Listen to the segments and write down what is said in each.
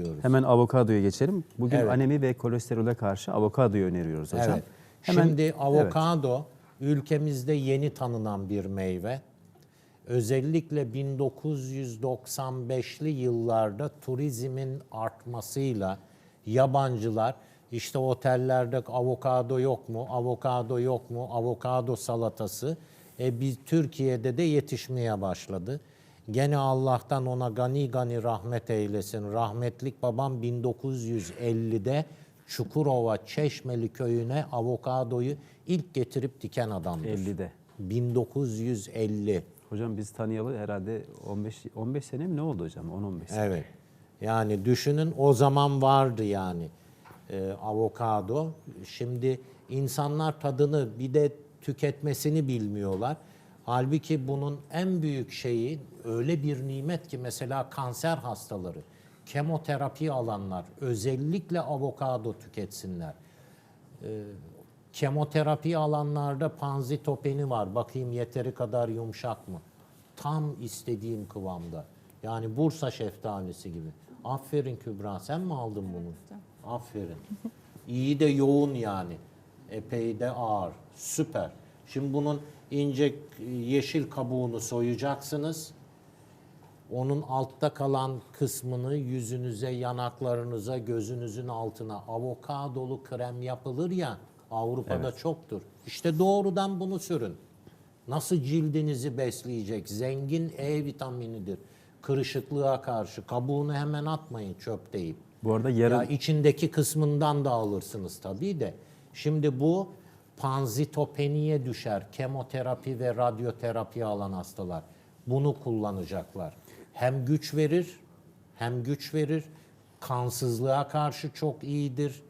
ediyoruz. Hemen avokadoya geçelim. Bugün Evet. anemi ve kolesterole karşı avokadoyu öneriyoruz hocam. Evet. Hemen, Şimdi Evet. avokado ülkemizde yeni tanınan bir meyve. Özellikle 1995'li yıllarda turizmin artmasıyla yabancılar işte otellerde avokado yok mu, avokado yok mu, avokado salatası e, biz Türkiye'de de yetişmeye başladı. Gene Allah'tan ona gani gani rahmet eylesin. Rahmetlik babam 1950'de Çukurova Çeşmeli köyüne avokadoyu ilk getirip diken adamdır. 50'de. 1950. Hocam biz tanıyalı herhalde 15 15 sene mi ne oldu hocam? 10-15 sene. Evet. Yani düşünün o zaman vardı yani e, avokado. Şimdi insanlar tadını bir de tüketmesini bilmiyorlar. Halbuki bunun en büyük şeyi öyle bir nimet ki mesela kanser hastaları, kemoterapi alanlar özellikle avokado tüketsinler. Kemoterapi alanlarda panzitopeni var. Bakayım yeteri kadar yumuşak mı? Tam istediğim kıvamda. Yani Bursa şeftalisi gibi. Aferin Kübra sen mi aldın bunu? Aferin. İyi de yoğun yani. Epey de ağır. Süper. Şimdi bunun ince yeşil kabuğunu soyacaksınız. Onun altta kalan kısmını yüzünüze, yanaklarınıza, gözünüzün altına avokadolu krem yapılır ya Avrupa'da çoktur. İşte doğrudan bunu sürün. Nasıl cildinizi besleyecek? Zengin E vitaminidir. Kırışıklığa karşı. Kabuğunu hemen atmayın çöp deyip. Bu arada yarın Ya içindeki kısmından da alırsınız tabii de. Şimdi bu panzitopeniye düşer. Kemoterapi ve radyoterapi alan hastalar. Bunu kullanacaklar. Hem güç verir, hem güç verir. Kansızlığa karşı çok iyidir.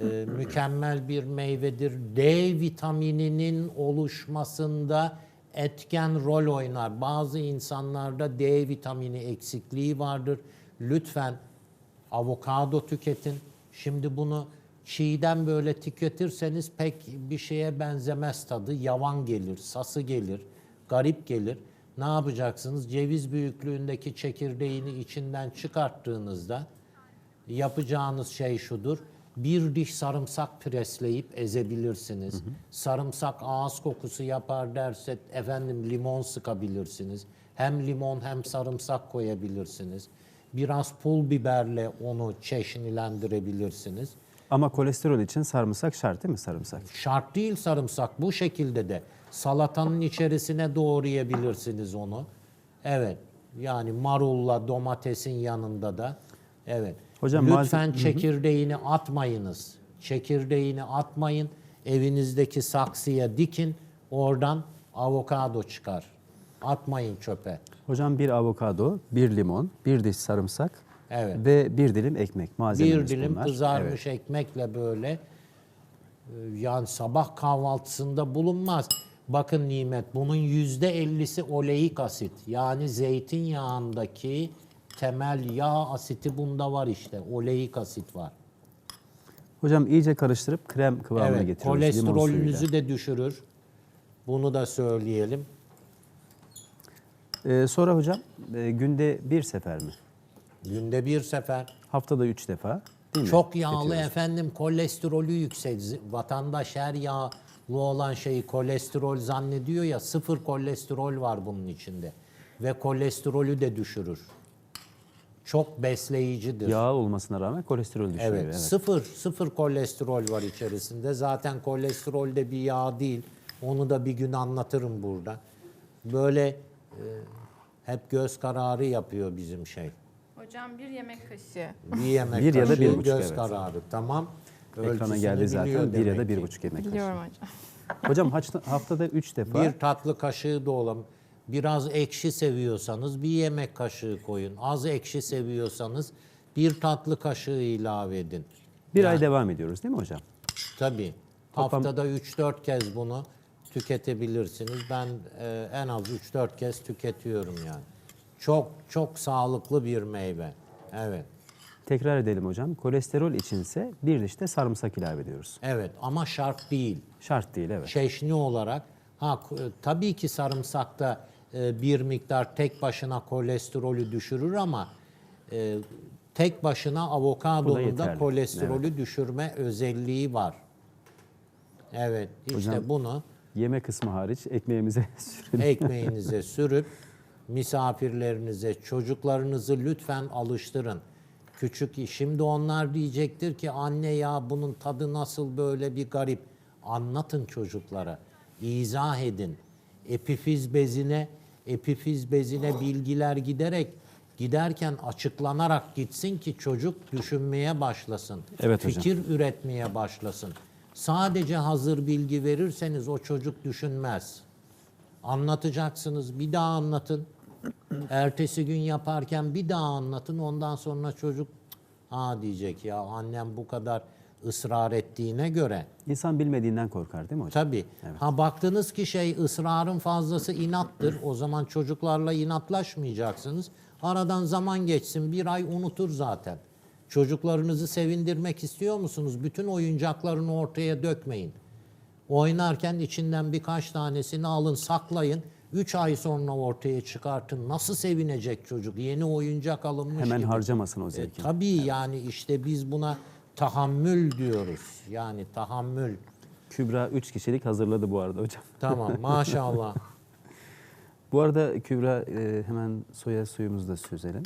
Ee, mükemmel bir meyvedir. D vitamininin oluşmasında etken rol oynar. Bazı insanlarda D vitamini eksikliği vardır. Lütfen avokado tüketin. Şimdi bunu çiğden böyle tüketirseniz pek bir şeye benzemez tadı. Yavan gelir, sası gelir, garip gelir. Ne yapacaksınız? Ceviz büyüklüğündeki çekirdeğini içinden çıkarttığınızda yapacağınız şey şudur. Bir diş sarımsak presleyip ezebilirsiniz. Sarımsak ağız kokusu yapar derse efendim limon sıkabilirsiniz. Hem limon hem sarımsak koyabilirsiniz. Biraz pul biberle onu çeşnilendirebilirsiniz. Ama kolesterol için sarımsak şart değil mi sarımsak? Şart değil sarımsak bu şekilde de salatanın içerisine doğrayabilirsiniz onu. Evet. Yani marulla domatesin yanında da. Evet. Hocam, Lütfen çekirdeğini atmayınız. Çekirdeğini atmayın. Evinizdeki saksıya dikin. Oradan avokado çıkar. Atmayın çöpe. Hocam bir avokado, bir limon, bir diş sarımsak Evet. ve bir dilim ekmek Bir malzememiz dilim bunlar. kızarmış ekmekle böyle e, yani sabah kahvaltısında bulunmaz. Bakın nimet bunun yüzde ellisi oleik asit. Yani zeytinyağındaki temel yağ asiti bunda var işte. Oleik asit var. Hocam iyice karıştırıp krem kıvamına Evet, getiriyoruz kolesterolünüzü de düşürür. Bunu da söyleyelim. Ee, sonra hocam e, günde bir sefer mi? Günde bir sefer. Haftada üç defa değil mi? Çok yağlı Getiriyoruz. efendim kolesterolü yüksek. Vatandaş her yağlı olan şeyi kolesterol zannediyor ya sıfır kolesterol var bunun içinde. Ve kolesterolü de düşürür. Çok besleyicidir. Yağ olmasına rağmen kolesterol düşürüyor. evet, Evet. sıfır sıfır kolesterol var içerisinde. Zaten kolesterol de bir yağ değil. Onu da bir gün anlatırım burada. Böyle e, hep göz kararı yapıyor bizim şey. Hocam bir yemek kaşığı. Bir yemek Bir ya da kaşığı bir buçuk, göz evet. kararı. Tamam. Ekrana Ölçüsünü geldi biliyor zaten bir ya da demek bir ki. buçuk yemek kaşığı. Biliyorum hocam. Hocam haftada üç defa. Bir tatlı kaşığı da olalım. Biraz ekşi seviyorsanız bir yemek kaşığı koyun. Az ekşi seviyorsanız bir tatlı kaşığı ilave edin. Bir ay devam ediyoruz değil mi hocam? Tabii. Toplam- Haftada 3-4 kez bunu tüketebilirsiniz. Ben e, en az 3-4 kez tüketiyorum yani. Çok çok sağlıklı bir meyve. Evet. Tekrar edelim hocam. Kolesterol içinse bir diş de sarımsak ilave ediyoruz. Evet ama şart değil. Şart değil evet. çeşni olarak ha e, tabii ki sarımsakta e, bir miktar tek başına kolesterolü düşürür ama e, tek başına avokadonun da kolesterolü düşürme özelliği var. Evet, işte Hocam- bunu Yeme kısmı hariç ekmeğimize sürelim. ekmeğinize sürüp misafirlerinize, çocuklarınızı lütfen alıştırın. Küçük şimdi onlar diyecektir ki anne ya bunun tadı nasıl böyle bir garip. Anlatın çocuklara. izah edin. Epifiz bezine epifiz bezine bilgiler giderek giderken açıklanarak gitsin ki çocuk düşünmeye başlasın. Evet hocam. Fikir üretmeye başlasın. Sadece hazır bilgi verirseniz o çocuk düşünmez. Anlatacaksınız, bir daha anlatın. Ertesi gün yaparken bir daha anlatın. Ondan sonra çocuk ha diyecek ya annem bu kadar ısrar ettiğine göre. İnsan bilmediğinden korkar değil mi hocam? Tabii. Ha baktınız ki şey ısrarın fazlası inattır. O zaman çocuklarla inatlaşmayacaksınız. Aradan zaman geçsin. Bir ay unutur zaten. Çocuklarınızı sevindirmek istiyor musunuz? Bütün oyuncaklarını ortaya dökmeyin. Oynarken içinden birkaç tanesini alın, saklayın. Üç ay sonra ortaya çıkartın. Nasıl sevinecek çocuk? Yeni oyuncak alınmış Hemen gibi. harcamasın o E, zevki. tabii yani işte biz buna tahammül diyoruz. Yani tahammül. Kübra 3 kişilik hazırladı bu arada hocam. Tamam maşallah. Bu arada Kübra e, hemen soya suyumuzu da süzelim.